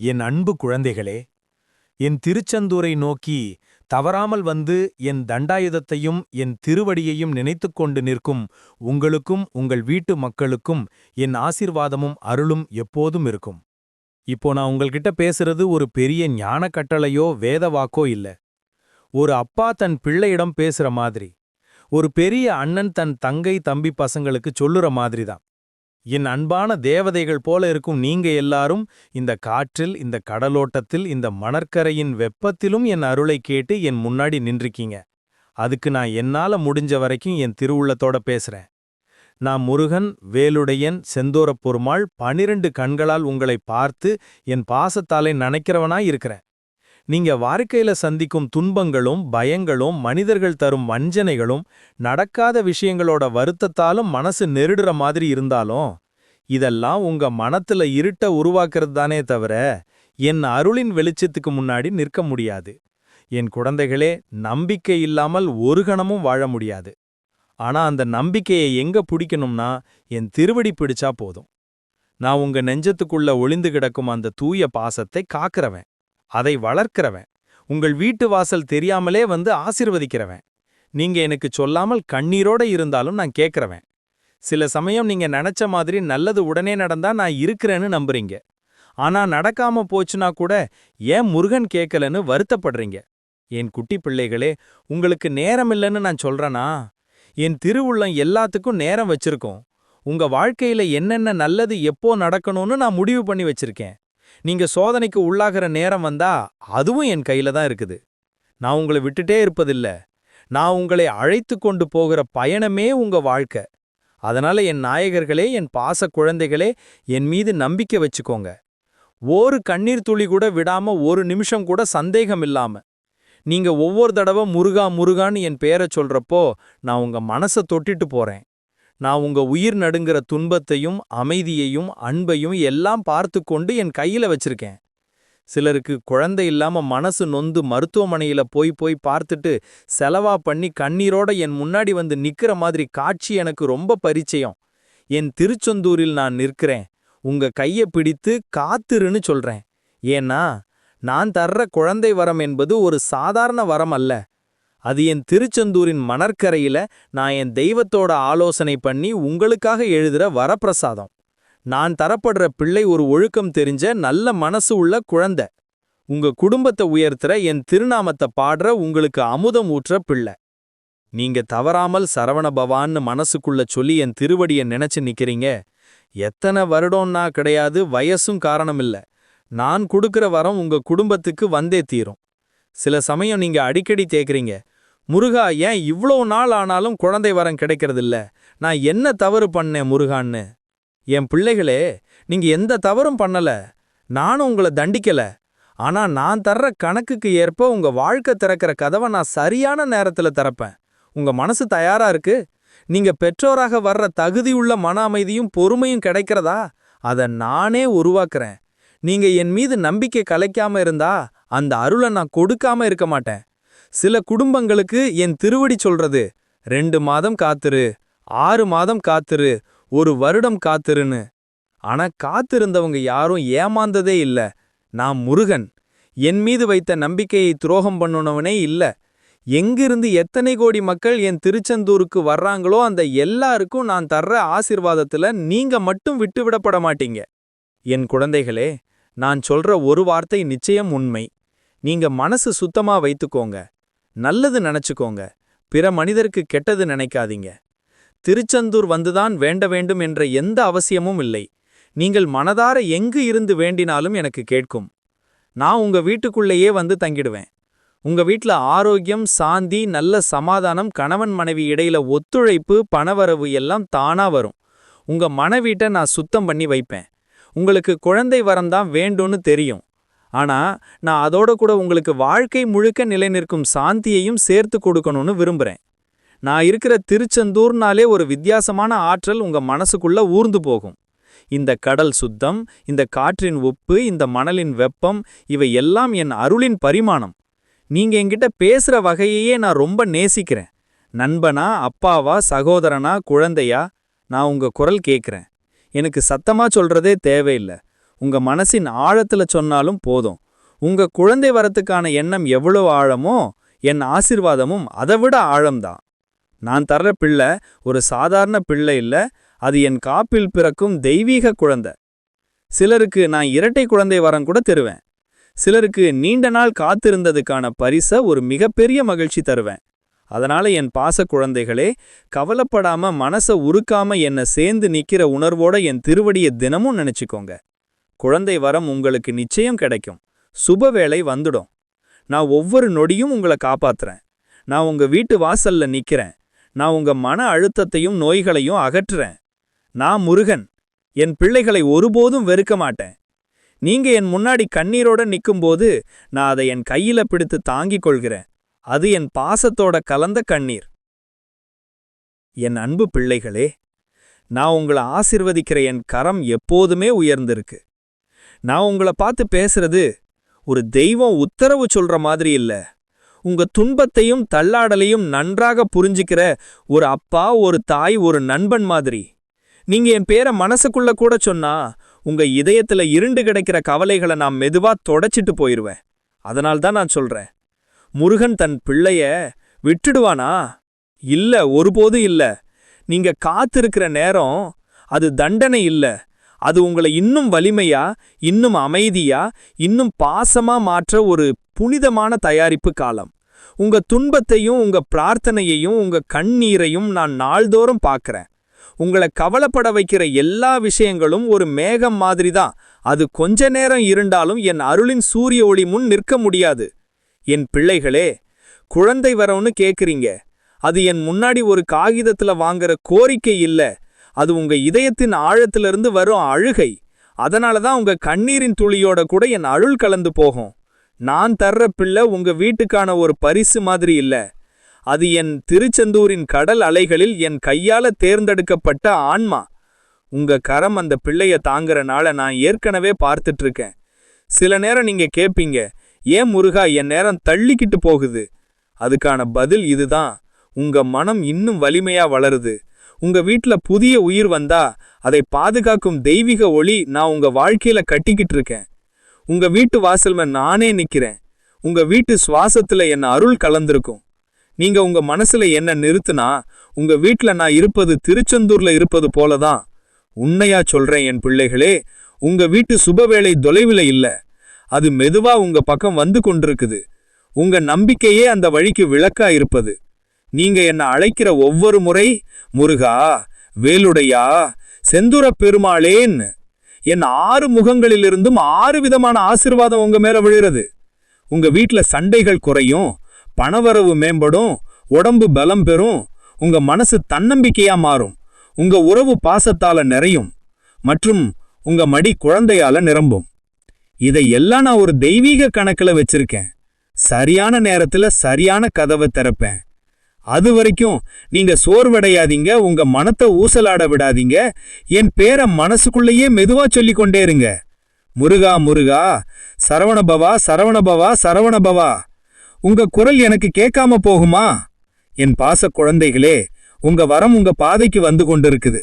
என் அன்பு குழந்தைகளே என் திருச்செந்தூரை நோக்கி தவறாமல் வந்து என் தண்டாயுதத்தையும் என் திருவடியையும் நினைத்து கொண்டு நிற்கும் உங்களுக்கும் உங்கள் வீட்டு மக்களுக்கும் என் ஆசிர்வாதமும் அருளும் எப்போதும் இருக்கும். இப்போ நான் உங்கள்கிட்ட பேசுறது ஒரு பெரிய ஞான கட்டளையோ வேதவாக்கோ இல்ல. ஒரு அப்பா தன் பிள்ளையிடம் பேசுற மாதிரி ஒரு பெரிய அண்ணன் தன் தங்கை தம்பி பசங்களுக்கு சொல்லுற மாதிரிதான். என் அன்பான தேவதைகள் போல இருக்கும் நீங்க எல்லாரும் இந்த காற்றில் இந்த கடலோட்டத்தில் இந்த மணற்கரையின் வெப்பத்திலும் என் அருளை கேட்டு என் முன்னாடி நின்றிருக்கீங்க. அதுக்கு நான் என்னால முடிஞ்ச வரைக்கும் என் திருவுள்ளத்தோட பேசுறேன். நான் முருகன் வேலுடையன் செந்தோரப் பொருமாள் பனிரெண்டு கண்களால் உங்களை பார்த்து என் பாசத்தாலே நினைக்கிறவனாய் இருக்கிறேன். நீங்க வாழ்க்கையில சந்திக்கும் துன்பங்களும் பயங்களும் மனிதர்கள் தரும் வஞ்சனைகளும் நடக்காத விஷயங்களோட வருத்தத்தாலும் மனசு நெருடுற மாதிரி இருந்தாலும் இதெல்லாம் உங்க மனத்துல இருட்ட உருவாக்குறது தானே தவிர என் அருளின் வெளிச்சத்துக்கு முன்னாடி நிற்க முடியாது. என் குழந்தைகளே நம்பிக்கை இல்லாமல் ஒரு கணமும் வாழ முடியாது. ஆனா அந்த நம்பிக்கையை எங்க பிடிக்கணும்னா என் திருவடி பிடிச்சா போதும். நான் உங்க நெஞ்சத்துக்குள்ள ஒளிந்து கிடக்கும் அந்த தூய பாசத்தை காக்கிறவன். அதை வளர்க்கிறவன். உங்கள் வீட்டு வாசல் தெரியாமலே வந்து ஆசிர்வதிக்கிறவன். நீங்க எனக்கு சொல்லாமல் கண்ணீரோட இருந்தாலும் நான் கேட்கிறவன் சில சமயம் நீங்க நினைச்ச மாதிரி நல்லது உடனே நடந்தா நான் இருக்கிறேன்னு நம்புறீங்க. ஆனா நடக்காம போச்சுனா கூட ஏன் முருகன் கேட்கலன்னு வருத்தப்படுறீங்க? என் குட்டி பிள்ளைகளே உங்களுக்கு நேரம் இல்லைன்னு நான் சொல்றேனா? என் திருவுள்ளம் எல்லாத்துக்கும் நேரம் வச்சிருக்கோம். உங்க வாழ்க்கையில என்னென்ன நல்லது எப்போ நடக்கணும்னு நான் முடிவு பண்ணி வச்சிருக்கேன். நீங்க சோதனைக்கு உள்ளாகிற நேரம் வந்தா அதுவும் என் கையில தான் இருக்குது. நான் உங்களை விட்டுட்டே இருப்பதில்ல. நான் உங்களை அழைத்து கொண்டு போகிற பயணமே உங்க வாழ்க்கை. அதனால என் நாயகர்களே என் பாச குழந்தைகளே என் மீது நம்பிக்கை வச்சுக்கோங்க. ஒரு கண்ணீர் துளி கூட விடாம ஒரு நிமிஷம் கூட சந்தேகம் இல்லாம. நீங்க ஒவ்வொரு தடவை முருகா முருகான்னு என் பேரை சொல்றப்போ நான் உங்க மனசை தொட்டிட்டு போறேன். நான் உங்க உயிர் நடுங்கிற துன்பத்தையும் அமைதியையும் அன்பையும் எல்லாம் பார்த்து கொண்டு என் கையில வச்சிருக்கேன். சிலருக்கு குழந்தை இல்லாம மனசு நொந்து மருத்துவமனையில போய் போய் பார்த்துட்டு செலவா பண்ணி கண்ணீரோட என் முன்னாடி வந்து நிக்கிற மாதிரி காட்சி எனக்கு ரொம்ப பரிச்சயம். என் திருச்செந்தூரில் நான் நிற்கிறேன். உங்க கைய பிடித்து காத்துருன்னு சொல்றேன். ஏன்னா நான் தர்ற குழந்தை வரம் என்பது ஒரு சாதாரண வரம் அல்ல. அது என் திருச்செந்தூரின் மணற்கரையில நான் என் தெய்வத்தோட ஆலோசனை பண்ணி உங்களுக்காக எழுதுற வரப்பிரசாதம். நான் தரப்படுற பிள்ளை ஒரு ஒழுக்கம் தெரிஞ்ச நல்ல மனசு உள்ள குழந்தை. உங்க குடும்பத்தை உயர்த்துற என் திருநாமத்தை பாடுற உங்களுக்கு அமுதம் ஊற்ற பிள்ளை. நீங்க தவறாமல் சரவண பவான்னு மனசுக்குள்ள சொல்லி என் திருவடிய நினைச்சு நிக்கிறீங்க? எத்தனை வருடம்னா கிடையாது வயசும் காரணமில்ல. நான் கொடுக்கிற வரம் உங்க குடும்பத்துக்கு வந்தே தீரும். சில சமயம் நீங்க அடிக்கடி தேக்குறீங்க முருகா ஏன் இவ்வளோ நாள் ஆனாலும் குழந்தை வரம் கிடைக்கிறதில்ல? நான் என்ன தவறு பண்ணேன் முருகான்னு? என் பிள்ளைகளே நீங்க எந்த தவறும் பண்ணல. நானும் உங்களை தண்டிக்கல. ஆனா நான் தர்ற கணக்குக்கு ஏற்ப உங்க வாழ்க்கை திறக்கிற கதவை நான் சரியான நேரத்துல திறப்பேன். உங்க மனசு தயாரா இருக்கு? நீங்க பெற்றோராக வர்ற தகுதியுள்ள மன அமைதியும் பொறுமையும் கிடைக்கிறதா? அதை நானே உருவாக்குறேன். நீங்க என் மீது நம்பிக்கை கலைக்காம இருந்தா அந்த அருளை நான் கொடுக்காம இருக்க மாட்டேன். சில குடும்பங்களுக்கு என் திருவடி சொல்றது ரெண்டு மாதம் காத்துரு ஆறு மாதம் காத்துரு ஒரு வருடம் காத்துருன்னு. ஆனா காத்திருந்தவங்க யாரும் ஏமாந்ததே இல்ல. நான் முருகன். என் மீது வைத்த நம்பிக்கையை துரோகம் பண்ணுனவனே இல்ல. எங்கிருந்து எத்தனை கோடி மக்கள் என் திருச்செந்தூருக்கு வர்றாங்களோ அந்த எல்லாருக்கும் நான் தர்ற ஆசிர்வாதத்துல நீங்க மட்டும் விட்டுவிடப்பட மாட்டீங்க. என் குழந்தைகளே நான் சொல்ற ஒரு வார்த்தை நிச்சயம் உண்மை. நீங்க மனசு சுத்தமா வைத்துக்கோங்க. நல்லது நினைச்சுக்கோங்க. பிற மனிதருக்கு கெட்டது நினைக்காதீங்க. திருச்செந்தூர் வந்துதான் வேண்ட வேண்டும் என்ற எந்த அவசியமும் இல்லை. நீங்கள் மனதார எங்கு இருந்து வேண்டினாலும் எனக்கு கேட்கும். நான் உங்க வீட்டுக்குள்ளேயே வந்து தங்கிடுவேன். உங்க வீட்ல ஆரோக்கியம் சாந்தி நல்ல சமாதானம் கணவன் மனைவி இடையில ஒத்துழைப்பு பணவரவு எல்லாம் தானா வரும். உங்க மனவீட்டை நான் சுத்தம் பண்ணி வைப்பேன். உங்களுக்கு குழந்தை வரம்தான் வேண்டும்னு தெரியும். ஆனா நான் அதோட கூட உங்களுக்கு வாழ்க்கை முழுக்க நிலைநிற்கும் சாந்தியையும் சேர்த்து கொடுக்கணும்னு விரும்புறேன். நான் இருக்கிற திருச்செந்தூர்னாலே ஒரு வித்தியாசமான ஆற்றல் உங்க மனசுக்குள்ள ஊர்ந்து போகும். இந்த கடல் சுத்தம் இந்த காற்றின் உப்பு இந்த மணலின் வெப்பம் இவை எல்லாம் என் அருளின் பரிமாணம். நீங்க என்கிட்ட பேசுற வகையையே நான் ரொம்ப நேசிக்கிறேன். நண்பனா அப்பாவா சகோதரனா குழந்தையா நான் உங்க குரல் கேட்குறேன் எனக்கு சத்தமா சொல்றதே தேவையில்லை. உங்க மனசின் ஆழத்துல சொன்னாலும் போதும். உங்க குழந்தை வரத்துக்கான எண்ணம் எவ்வளவு ஆழமோ என் ஆசிர்வாதமும் அதை விட ஆழம்தான். நான் தர்ற பிள்ளை ஒரு சாதாரண பிள்ளை இல்ல அது என் காப்பில் பிறக்கும் தெய்வீக குழந்தை. சிலருக்கு நான் இரட்டை குழந்தை வரம் கூட தருவேன். சிலருக்கு நீண்ட நாள் காத்திருந்ததுக்கான பரிச ஒரு மிகப்பெரிய மகிழ்ச்சி தருவேன். அதனால என் பாச குழந்தைகளே கவலைப்படாம மனச உருக்காம என்னை சேர்ந்து நிக்கிற உணர்வோட என் திருவடியை தினமும் நினைச்சுக்கோங்க. குழந்தை வரம் உங்களுக்கு நிச்சயம் கிடைக்கும். சுபவேளை வந்துடும். நான் ஒவ்வொரு நொடியும் உங்களை காப்பாத்துறேன். நான் உங்க வீட்டு வாசல்ல நிக்கிறேன். நான் உங்க மன அழுத்தத்தையும் நோய்களையும் அகற்றுறேன். நான் முருகன். என் பிள்ளைகளை ஒருபோதும் வெறுக்க மாட்டேன். நீங்க என் முன்னாடி கண்ணீரோட நிற்கும்போது நான் அதை என் கையில பிடித்து தாங்கிக் கொள்கிறேன். அது என் பாசத்தோட கலந்த கண்ணீர். என் அன்பு பிள்ளைகளே நான் உங்களை ஆசிர்வதிக்கிற என் கரம் எப்போதுமே உயர்ந்திருக்கு. நான் உங்களை பார்த்து பேசுறது ஒரு தெய்வம் உத்தரவு சொல்ற மாதிரி இல்ல. உங்க துன்பத்தையும் தள்ளாடலையும் நன்றாக புரிஞ்சுக்கிற ஒரு அப்பா ஒரு தாய் ஒரு நண்பன் மாதிரி. நீங்க என் பேரை மனசுக்குள்ள கூட சொன்னா உங்க இதயத்துல இருண்டு கிடைக்கிற கவலைகளை நான் மெதுவா தொடச்சிட்டு போயிருவேன். அதனால்தான் நான் சொல்றேன். முருகன் தன் பிள்ளைய விட்டுடுவானா? இல்ல ஒருபோதும் இல்ல. நீங்க காத்திருக்கிற நேரம் அது தண்டனை இல்ல. அது உங்களை இன்னும் வலிமையா இன்னும் அமைதியா இன்னும் பாசமா மாற்ற ஒரு புனிதமான தயாரிப்பு காலம். உங்க துன்பத்தையும் உங்க பிரார்த்தனையையும் உங்க கண்ணீரையும் நான் நாள்தோறும் பார்க்கறேன். உங்களை கவலைப்பட வைக்கிற எல்லா விஷயங்களும் ஒரு மேகம் மாதிரி தான் அது கொஞ்ச நேரம் இருண்டாலும் என் அருளின் சூரிய ஒளி முன் நிற்க முடியாது. என் பிள்ளைகளே குழந்தை வரவுன்னு கேக்குறீங்க. அது என் முன்னாடி ஒரு காகிதத்துல வாங்குற கோரிக்கை இல்ல. அது உங்க இதயத்தின் ஆழத்திலிருந்து வரும் அழுகை. அதனால தான் உங்க கண்ணீரின் துளியோட கூட என் அருள் கலந்து போகும். நான் தர்ற பிள்ளை உங்க வீட்டுக்கான ஒரு பரிசு மாதிரி இல்லை. அது என் திருச்செந்தூரின் கடல் அலைகளில் என் கையால தேர்ந்தெடுக்கப்பட்ட ஆன்மா. உங்க கரம் அந்த பிள்ளைய தாங்குறனால நான் ஏற்கனவே பார்த்துட்டு இருக்கேன் சில நேரம் நீங்க கேட்பீங்க ஏன் முருகா என் நேரம் தள்ளிக்கிட்டு போகுது? அதுக்கான பதில் இதுதான். உங்க மனம் இன்னும் வலிமையா வளருது. உங்க வீட்டில் புதிய உயிர் வந்தா அதை பாதுகாக்கும் தெய்வீக ஒளி நான் உங்க வாழ்க்கையில கட்டிக்கிட்டு இருக்கேன். உங்க வீட்டு வாசல்ல நானே நிற்கிறேன் உங்க வீட்டு சுவாசத்துல என்ன அருள் கலந்திருக்கும். நீங்க உங்க மனசுல என்ன நிறுத்துனா உங்க வீட்டில் நான் இருப்பது திருச்செந்தூர்ல இருப்பது போலதான். உண்மையா சொல்றேன் என் பிள்ளைகளே உங்க வீட்டு சுபவேளை தொலைவில் இல்லை. அது மெதுவா உங்க பக்கம் வந்து கொண்டிருக்குது. உங்க நம்பிக்கையே அந்த வழிக்கு விளக்கா இருப்பது. நீங்க என்ன அழைக்கிற ஒவ்வொரு முறை முருகா வேலுடையா செந்துர பெருமாளேன். என் ஆறு முகங்களிலிருந்தும் ஆறு விதமான ஆசிர்வாதம் உங்க மேல விழுறது உங்க வீட்டில் சண்டைகள் குறையும் பணவரவு மேம்படும் உடம்பு பலம் பெறும் உங்க மனசு தன்னம்பிக்கையா மாறும் உங்க உறவு பாசத்தால நிறையும் மற்றும் உங்க மடி குழந்தையால நிரம்பும். இதை எல்லாம் நான் ஒரு தெய்வீக கணக்கில் வச்சிருக்கேன். சரியான நேரத்தில் சரியான கதவை திறப்பேன். அது வரைக்கும் நீங்க சோர்வடையாதீங்க உங்க மனத்தை ஊசலாட விடாதீங்க என் பேரை மனசுக்குள்ளேயே மெதுவா சொல்லி கொண்டே இருங்க. முருகா முருகா சரவணபவா சரவணபவா சரவணபவா உங்க குரல் எனக்கு கேட்காம போகுமா? என் பாச குழந்தைகளே உங்க வரம் உங்க பாதைக்கு வந்து கொண்டிருக்குது.